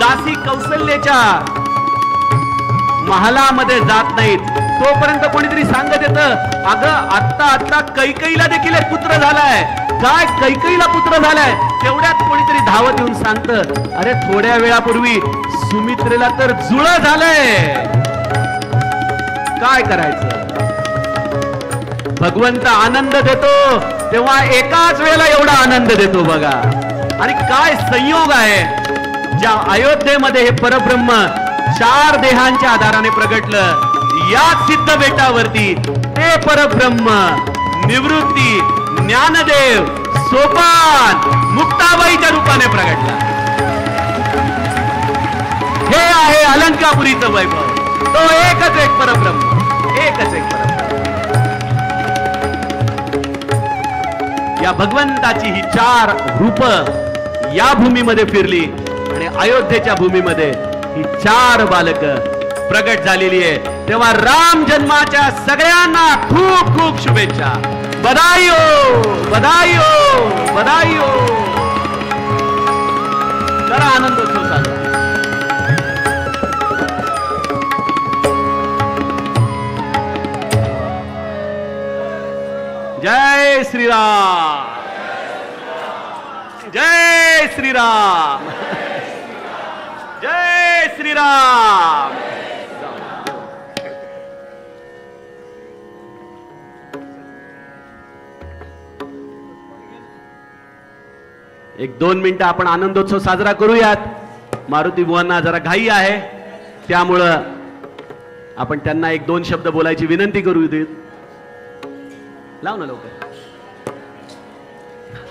दासी कौशल्याच्या महालामध्ये जात नाहीत. तोपर्यंत कोणीतरी सांगत येत अगं आत्ता आत्ता कैकईला देखील एक पुत्र झालाय. काय? कैकईला पुत्र झालाय? तेवढ्यात कोणीतरी धावत येऊन सांगत अरे थोड्या वेळापूर्वी सुमित्रेला तर जुळ झालंय. काय करायचं? भगवंत आनंद देतो तेव्हा एकाच वेळेला एवढा आनंद देतो बघा. आणि काय संयोग आहे? ज्या अयोध्येमध्ये हे परब्रह्म चार देहांच्या आधाराने प्रगटलं या सिद्ध बेटावरती ते परब्रह्म निवृत्ती ज्ञानदेव सोपान मुक्ताबाईच्या रूपाने प्रगटला. हे आहे अलंकापुरीचं वैभव. तो एकच एक परब्रह्म एकच एक परब्रह्म. या भगवंताची ही चार रूप या भूमीमध्ये फिरली. आणि अयोध्येच्या भूमीमध्ये ही चार बालक प्रगट झालेली आहे तेव्हा राम जन्माच्या सगळ्यांना खूप खूप शुभेच्छा. बधाईओ हो, बधाईओ हो, बधाईओ हो. जरा आनंदोत्सव साजरा जय श्रीराम. जय श्रीराम. श्रीराम एक दोन मिनिटं आपण आनंदोत्सव साजरा करूयात. मारुती बुवांना जरा घाई आहे. त्यामुळं आपण त्यांना एक दोन शब्द बोलायची विनंती करू देत लाव ना लवकर.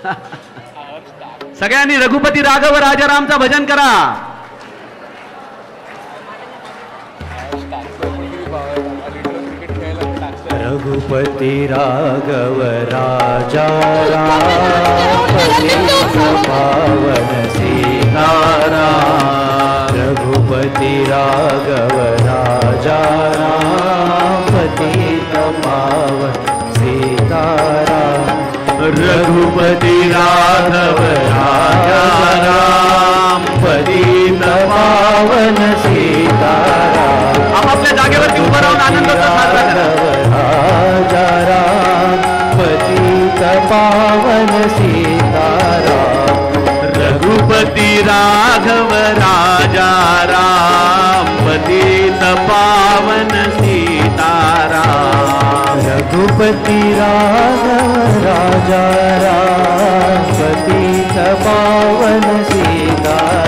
सगळ्यांनी रघुपती राघव राजारामचा भजन करा. रघुपती राघव राजा पावन सीतारा रघुपती राघव राजा राम पतित पावन सीतारा रघुपती राघव राजा पतित पावन सीतारा जागेवरती उभं राहून आनंदोत्सव साजरा करा. राजा राम पतित पावन सीताराम रघुपती राघव राजा राम पतित पावन सीताराम. रघुपति राघव राजा राम पतित पावन सीताराम.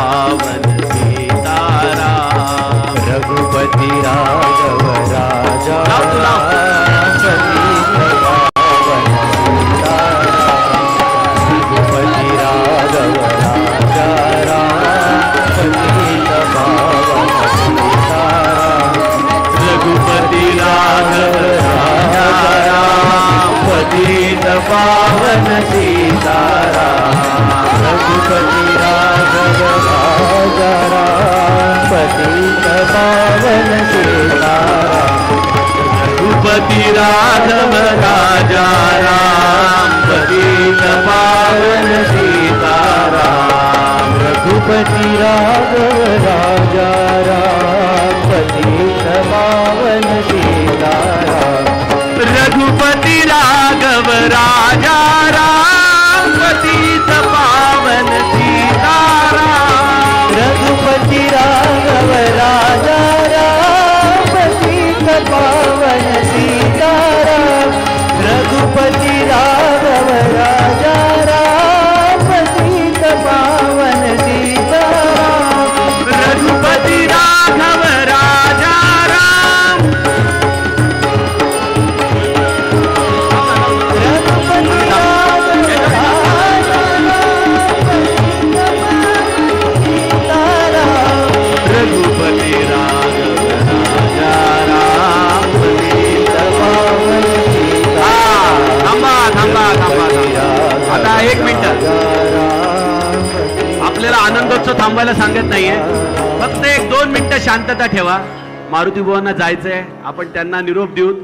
शांतता मारुती बुवांना जायचंय. आपण त्यांना निरोप देऊत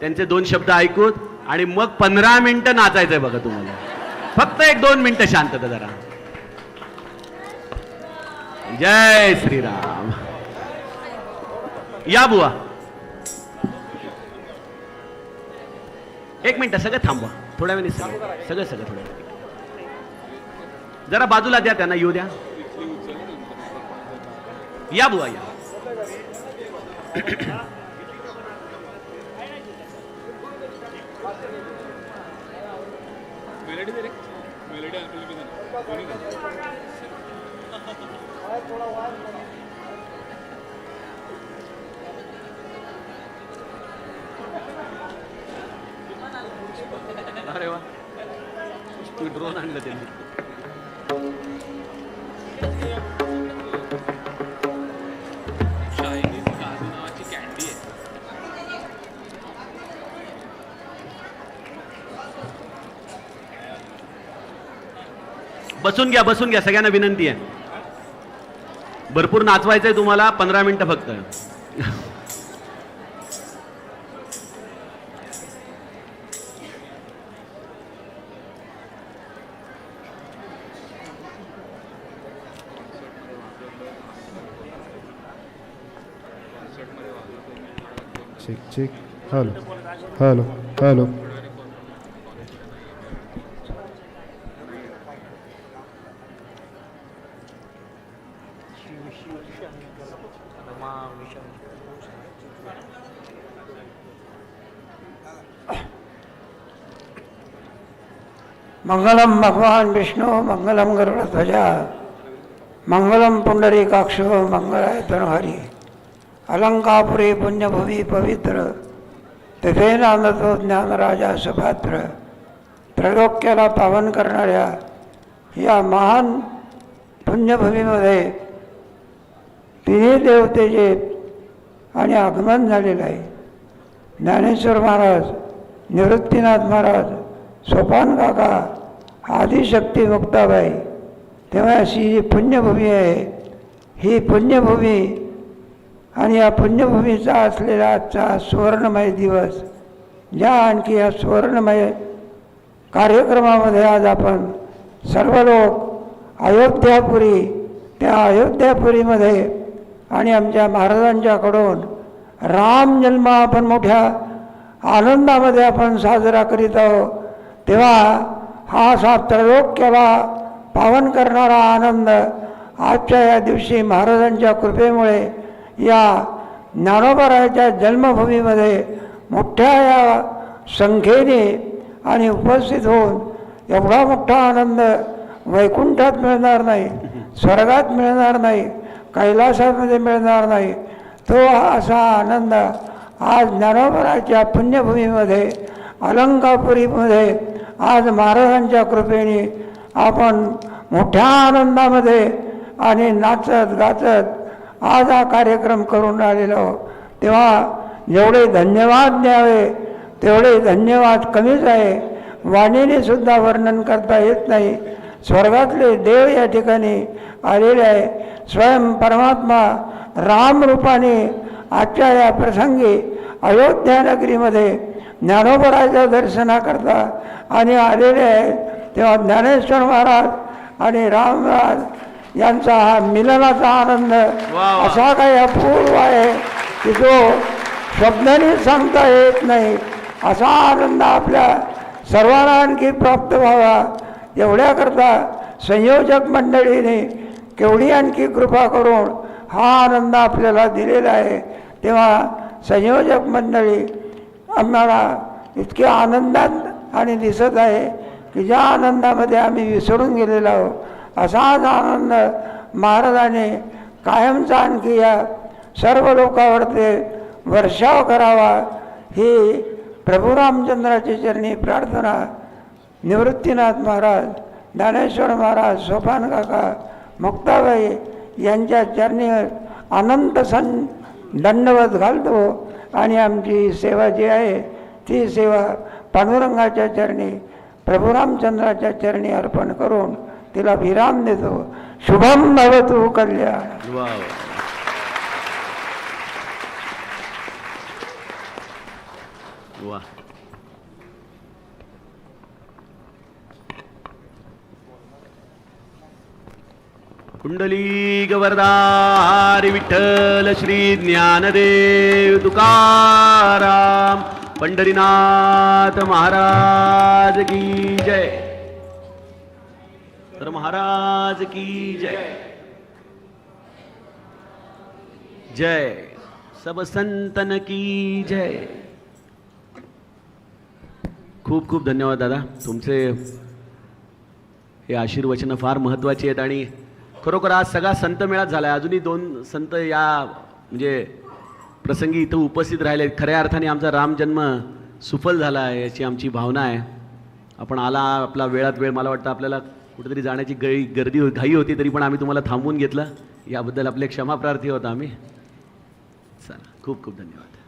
त्यांचे दोन शब्द ऐकूत आणि मग पंधरा मिनिटं नाचायचंय बघा तुम्हाला. फक्त एक दोन मिनिटं शांतता जरा. जय श्रीराम. या बुवा. एक मिनटं सगळं थांबवा. थोड्या वेळी सगळं सगळं सगळं थोड्या जरा बाजूला द्या त्यांना येऊ द्या. या बुवा या. अरे वा ड्रोन आणलं त्यांनी बसून घ्या बसून घ्या. सगळ्यांना विनंती आहे. भरपूर नाचवायचं आहे तुम्हाला पंधरा मिनटं फक्त. Check check hello hello hello मंगलम भगवान विष्णू मंगलम गरुडध्वजा मंगलम पुंडरीकाक्ष मंगलाय तनहरी अलंकापुरी पुण्यभूमी पवित्र तिथे नांदतो ज्ञानराजा सुपात्र त्रैलोक्याला पावन करणाऱ्या या महान पुण्यभूमीमध्ये तिन्ही देवतेचे आणि आगमन झालेलं आहे ज्ञानेश्वर महाराज निवृत्तीनाथ महाराज सोपान काका आदिशक्ती मुक्ताबाई तेव्हा अशी जी पुण्यभूमी आहे ही पुण्यभूमी आणि या पुण्यभूमीचा असलेला आजचा सुवर्णमय दिवस ज्या आणखी या सुवर्णमय कार्यक्रमामध्ये आज आपण सर्व लोक अयोध्यापुरी त्या अयोध्यापुरीमध्ये आणि आमच्या महाराजांच्याकडून राम जन्म आपण मोठ्या आनंदामध्ये आपण साजरा करीत आहोत. तेव्हा हा असा त्रैलोक्याला पावन करणारा आनंद आजच्या या दिवशी महाराजांच्या कृपेमुळे या ज्ञानोबरायाच्या जन्मभूमीमध्ये मोठ्या या संख्येने आणि उपस्थित होऊन एवढा मोठा आनंद वैकुंठात मिळणार नाही स्वर्गात मिळणार नाही कैलासामध्ये मिळणार नाही तो असा आनंद आज ज्ञानोबराच्या पुण्यभूमीमध्ये अलंकापुरीमध्ये आज महाराजांच्या कृपेने आपण मोठ्या आनंदामध्ये आणि नाचत गाचत आज हा कार्यक्रम करून राहिलेलो तेव्हा जेवढे धन्यवाद द्यावे तेवढे धन्यवाद कमीच आहे. वाणीने सुद्धा वर्णन करता येत नाही. स्वर्गातले देव या ठिकाणी आलेले आहे. स्वयं परमात्मा राम रूपाने आजच्या या प्रसंगी अयोध्या नगरीमध्ये ज्ञानोबराच्या दर्शनाकरता आणि आलेले आहेत तेव्हा ज्ञानेश्वर महाराज आणि राम महाराज यांचा हा मिलनाचा आनंद. असा काही अपूर्व आहे की जो शब्दाने सांगता येत नाही असा आनंद आपल्या सर्वांना आणखी प्राप्त व्हावा एवढ्याकरता संयोजक मंडळीने केवढी आणखी कृपा करून हा आनंद आपल्याला दिलेला आहे तेव्हा संयोजक मंडळी आम्हाला इतके आनंदात आणि दिसत आहे की ज्या आनंदामध्ये आम्ही विसरून गेलेलो आहोत असाच आनंद महाराजाने कायमचा आणखी या सर्व लोकांवरती वर्षाव करावा ही प्रभू रामचंद्राची चरणी प्रार्थना निवृत्तीनाथ महाराज ज्ञानेश्वर महाराज सोपान काका मुक्ताबाई यांच्या चरणी अनंत सन दंडवत घालतो. आणि आमची सेवा जी आहे ती सेवा पांडुरंगाच्या चरणी प्रभू रामचंद्राच्या चरणी अर्पण करून तिला विराम देतो. शुभम भवतु कल्याण. वा कुंडली वरदारी विठ्ठल श्री ज्ञानदेव तुकाराम. पंढरीनाथ महाराज की जय. तर महाराज की जय. जय. सब संतन की जय. खूप खूप धन्यवाद दादा. तुमचे हे आशीर्वचनं फार महत्त्वाची आहेत आणि खरोखर आज सगळा संत मेळाच झाला आहे अजूनही दोन संत या म्हणजे प्रसंगी इथं उपस्थित राहिले खऱ्या अर्थाने आमचा रामजन्म सुफल झाला आहे याची आमची भावना आहे. आपण आला आपला वेळात वेळ मला वाटतं आपल्याला कुठेतरी जाण्याची गळी गर्दी घाई होती तरी पण आम्ही तुम्हाला थांबवून घेतलं. याबद्दल आपले क्षमाप्रार्थी होता आम्ही. चला खूप खूप धन्यवाद.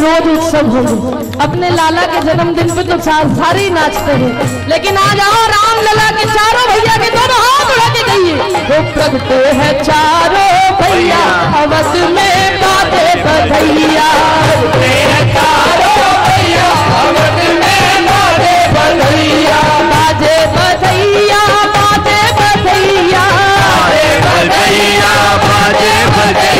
रोज उत्सव होंगे अपने लाला के जन्मदिन पे तो सार ही नाचते हैं। लेकिन आज आओ राम लला के चारों भैया के दोनों हाथ उड़ा के गइए वो प्रगटे हैं चारों भैया, अवध में बाते बधैया। बाजे बधैया। बाजे बधैया बधैया।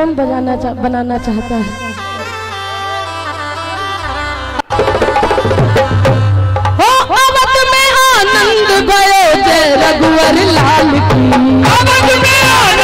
कौन बजाना चा, बनाना चाहता है? आनंद जय रघुवर लाल की।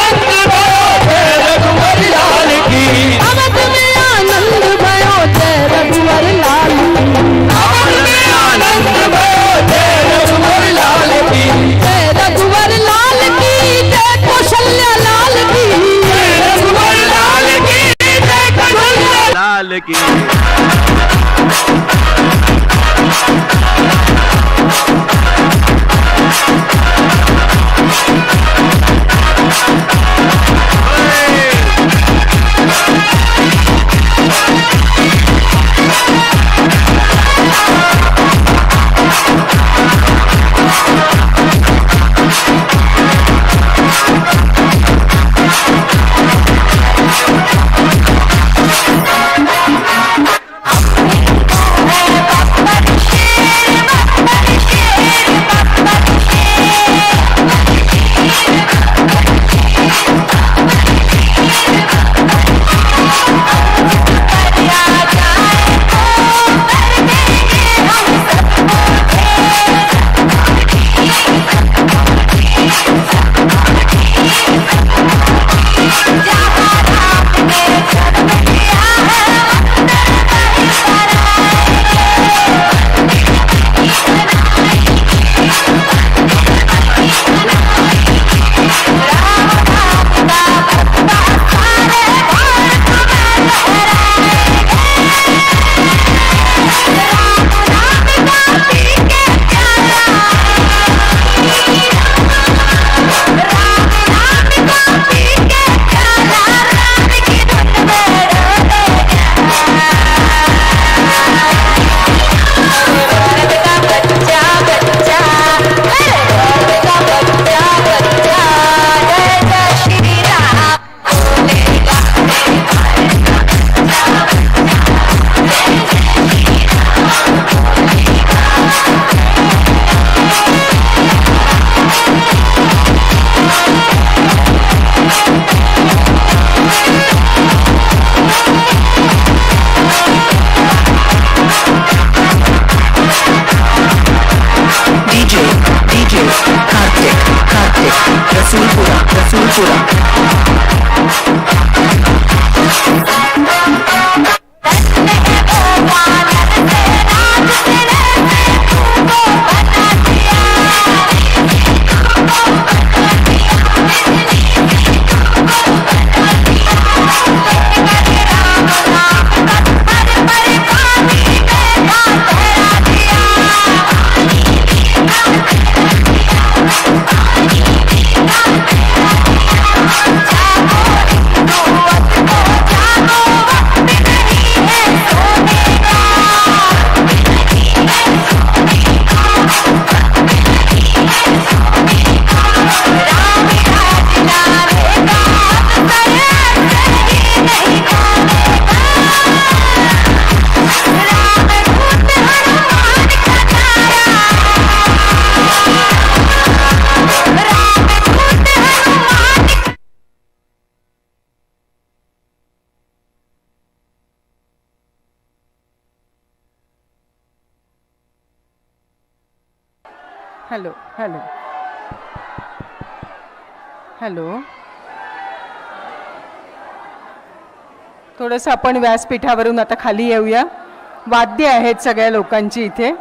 हॅलो. थोडंसं आपण व्यासपीठावरून आता खाली येऊया. वाद्य आहेत सगळ्या लोकांची इथे.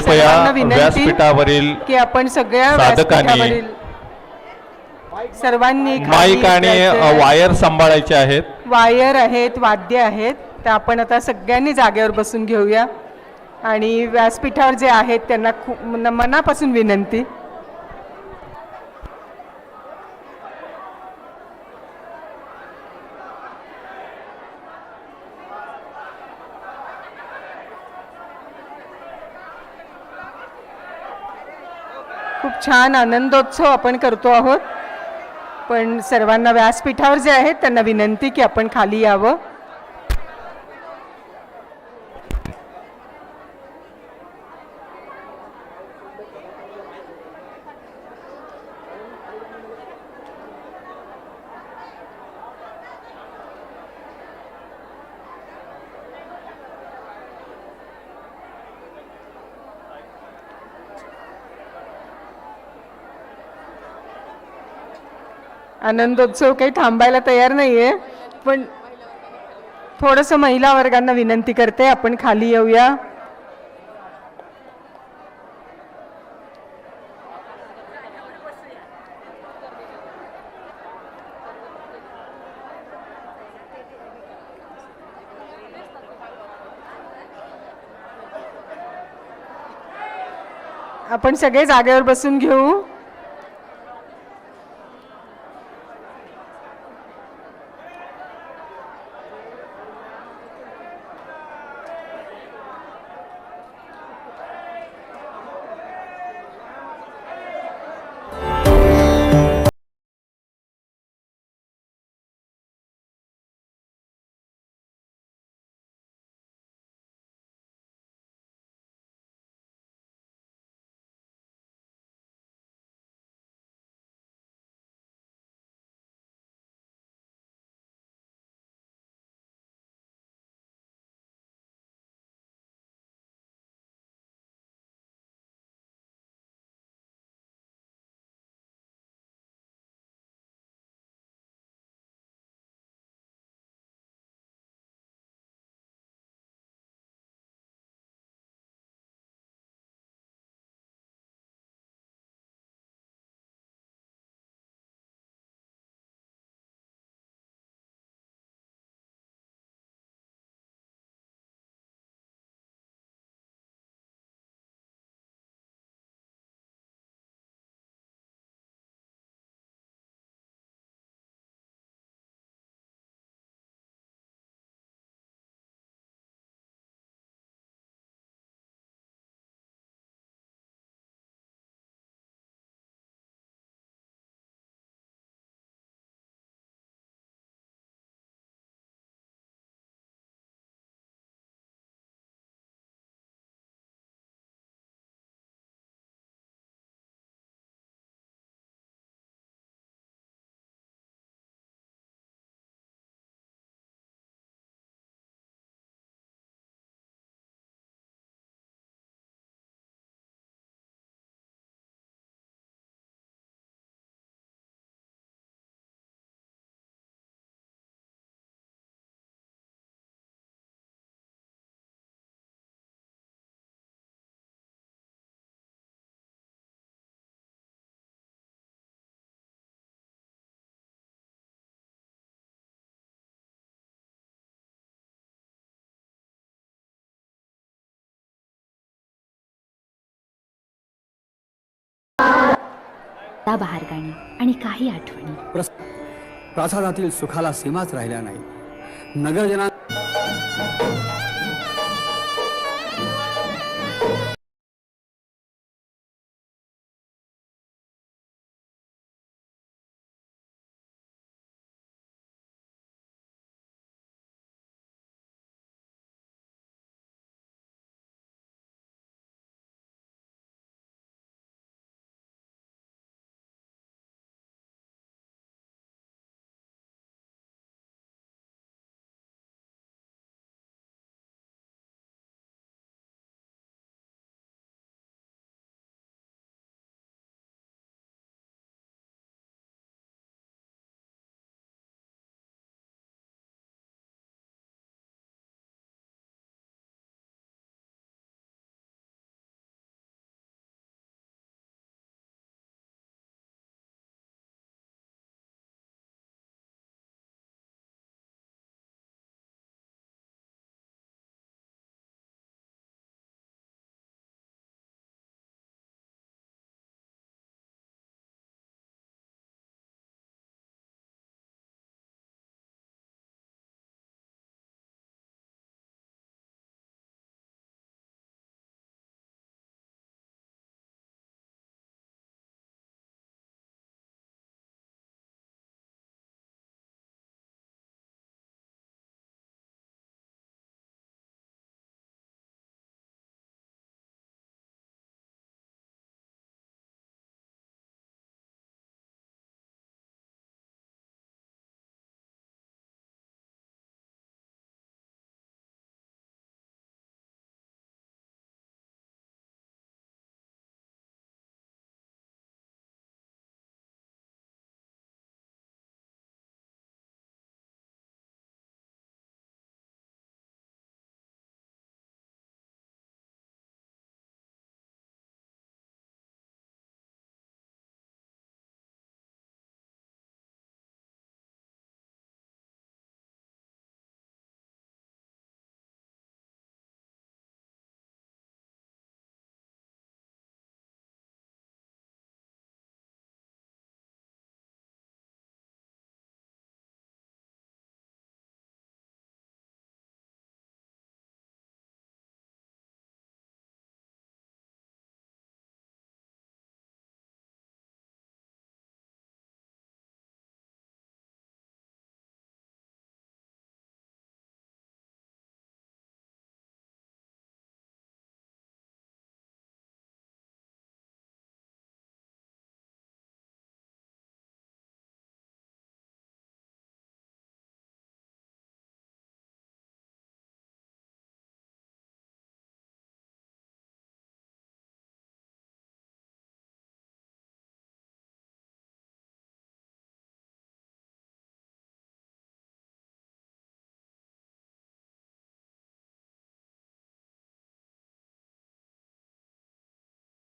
कृपया व्यासपीठावरील की आपण सगळ्या साधकांनी सर्वांनी माईक आणि वायर सांभाळायचे आहेत. वायर आहेत वाद्य आहेत. तर आपण आता सगळ्यांनी जागेवर बसून घेऊया. आणि व्यासपीठावर जे आहेत त्यांना खूप मन- मनापासून विनंती. छान आनंदोत्सव आपण करतो आहोत. पण सर्वांना व्यासपीठावर जे आहेत त्यांना विनंती की आपण खाली यावं. आनंदोत्सव काही थांबायला तयार नाहीये पण थोडंसं महिला वर्गांना विनंती करते आपण खाली येऊया. आपण सगळे जागेवर बसून घेऊ. सदाबहार गाणी आणि काही आठवणी. प्रासादातील सुखाला सीमाच राहिल्या नाही नगरजना